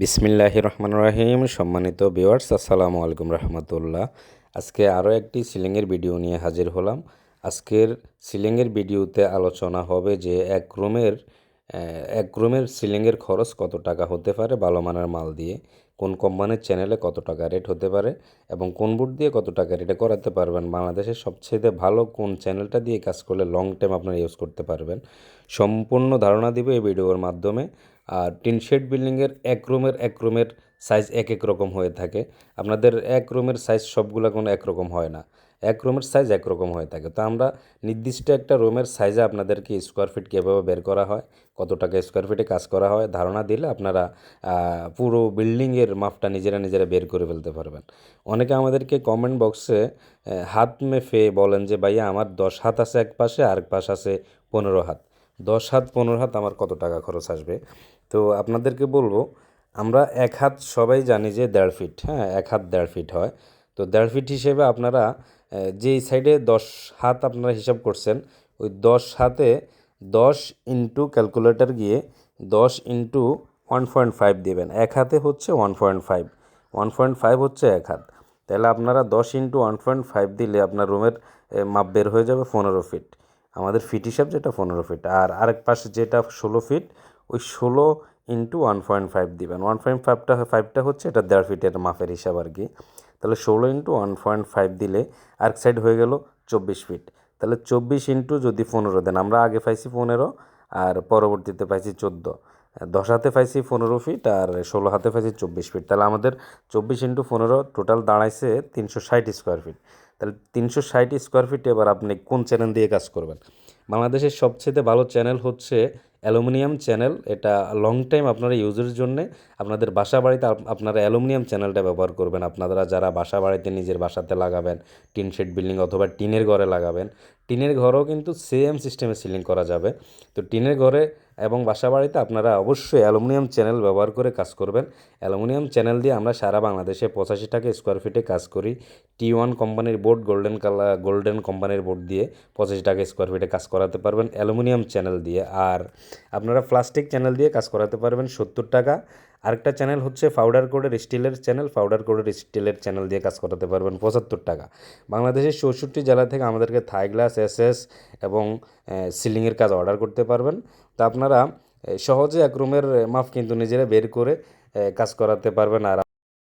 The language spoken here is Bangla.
বিসমিল্লাহ রহমান রাহিম। সম্মানিত ভিউয়ার্স, আসসালামু আলাইকুম রহমতুল্লাহ। আজকে আরও একটি সিলিংয়ের ভিডিও নিয়ে হাজির হলাম। আজকের সিলিংয়ের ভিডিওতে আলোচনা হবে যে এক রুমের এক রুমের সিলিংয়ের খরচ কত টাকা হতে পারে, ভালো মানের মাল দিয়ে, কোন কোম্পানির চ্যানেলে কত টাকা রেট হতে পারে এবং কোন বুট দিয়ে কত টাকা রেটে করাতে পারবেন। বাংলাদেশের সবচেয়ে ভালো কোন চ্যানেলটা দিয়ে কাজ করলে লং টাইম আপনারা ইউজ করতে পারবেন। সম্পূর্ণ ধারণা দিব এই ভিডিওর মাধ্যমে। আর টিন শেড বিল্ডিংয়ের এক রুমের এক রুমের সাইজ এক এক রকম হয়ে থাকে। আপনাদের এক রুমের সাইজ সবগুলো কোনো একরকম হয় না। এক রুমের সাইজ একরকম হয়ে থাকে। তো আমরা নির্দিষ্ট একটা রুমের সাইজে আপনাদেরকে স্কোয়ার ফিট কীভাবে বের করা হয়, কত টাকা স্কোয়ার ফিটে কাজ করা হয়, ধারণা দিলে আপনারা পুরো বিল্ডিংয়ের মাপটা নিজেরা নিজেরা বের করে ফেলতে পারবেন। অনেকে আমাদেরকে কমেন্ট বক্সে হাত মেফে বলেন যে, ভাইয়া, আমার দশ হাত আছে এক পাশে আর এক পাশ আছে পনেরো হাত। দশ হাত, পনেরো হাত আমার কত টাকা খরচ আসবে? তো আপনাদেরকে বলব, আমরা এক হাত সবাই জানি যে দেড় ফিট হ্যাঁ এক হাত দেড় ফিট হয়। তো দেড় ফিট হিসেবে আপনারা যেই সাইডে দশ হাত আপনারা হিসাব করছেন, ওই দশ হাতে দশ ইন্টু ক্যালকুলেটর গিয়ে দশ ইন্টু ওয়ান পয়েন্ট ফাইভ দেবেন। এক হাতে হচ্ছে one point five, one point five হচ্ছে এক হাত। তাহলে আপনারা দশ ইন্টু ওয়ান পয়েন্ট ফাইভ দিলে আপনার রুমের মাপ বের হয়ে যাবে পনেরো ফিট। আমাদের ফিট হিসাব যেটা পনেরো ফিট আর আরেক পাশে যেটা ষোলো ফিট ওই ষোলো ইন্টু ওয়ান পয়েন্ট ফাইভ দেবেন। ওয়ান পয়েন্ট ফাইভটা ফাইভটা হচ্ছে এটা দেড় ফিটের মাপের হিসাব আর কি। তাহলে ষোলো ইন্টু ওয়ান পয়েন্ট ফাইভ দিলে আরেক সাইড হয়ে গেল চব্বিশ ফিট তাহলে চব্বিশ ইন্টু যদি পনেরো দেন, আমরা আগে পাইছি পনেরো, আর পরবর্তীতে পাইছি চোদ্দ। দশ হাতে পাইছি পনেরো ফিট আর ষোলো হাতে পাইছি চব্বিশ ফিট তাহলে আমাদের চব্বিশ ইন্টু পনেরো টোটাল দাঁড়াইছে তিনশো ষাট স্কোয়ার ফিট তাহলে তিনশো ষাট স্কোয়ার ফিট এবার আপনি কোন চ্যানেল দিয়ে কাজ করবেন? বাংলাদেশের সবচেয়ে ভালো চ্যানেল হচ্ছে অ্যালুমিনিয়াম চ্যানেল এটা লং টাইম আপনারা ইউজের জন্যে। আপনাদের বাসা বাড়িতে আপ- আপনারা অ্যালুমিনিয়াম চ্যানেলটা ব্যবহার করবেন। আপনারা যারা বাসা বাড়িতে নিজের বাসাতে লাগাবেন, টিন শেড বিল্ডিং অথবা টিনের ঘরে লাগাবেন টিনের ঘরও কিন্তু সেম সিস্টেমে সিলিং করা যাবে। তো টিনের ঘরে এবং বাসা বাড়িতে আপনারা অবশ্যই অ্যালুমিনিয়াম চ্যানেল ব্যবহার করে কাজ করবেন। অ্যালুমিনিয়াম চ্যানেল দিয়ে আমরা সারা বাংলাদেশে পঁচাশি টাকা স্কোয়ার ফিটে কাজ করি। টি ওয়ান কোম্পানির বোর্ড গোল্ডেন কালার গোল্ডেন কোম্পানির বোর্ড দিয়ে পঁচাশি টাকা স্কোয়ার ফিটে কাজ করাতে পারবেন অ্যালুমিনিয়াম চ্যানেল দিয়ে। আর আপনারা প্লাস্টিক চ্যানেল দিয়ে কাজ করাতে পারবেন সত্তর টাকা। আরেকটা চ্যানেল হচ্ছে পাউডার কোডের স্টিলের চ্যানেল পাউডার কোডের স্টিলের চ্যানেল দিয়ে কাজ করাতে পারবেন পঁচাত্তর টাকা। বাংলাদেশের চৌষট্টি জেলা থেকে আমাদেরকে থাই গ্লাস এসএস এবং সিলিংয়ের কাজ অর্ডার করতে পারবেন। তা আপনারা সহজে এক রুমের মাপ কিন্তু নিজেরা বের করে কাজ করাতে পারবেন আর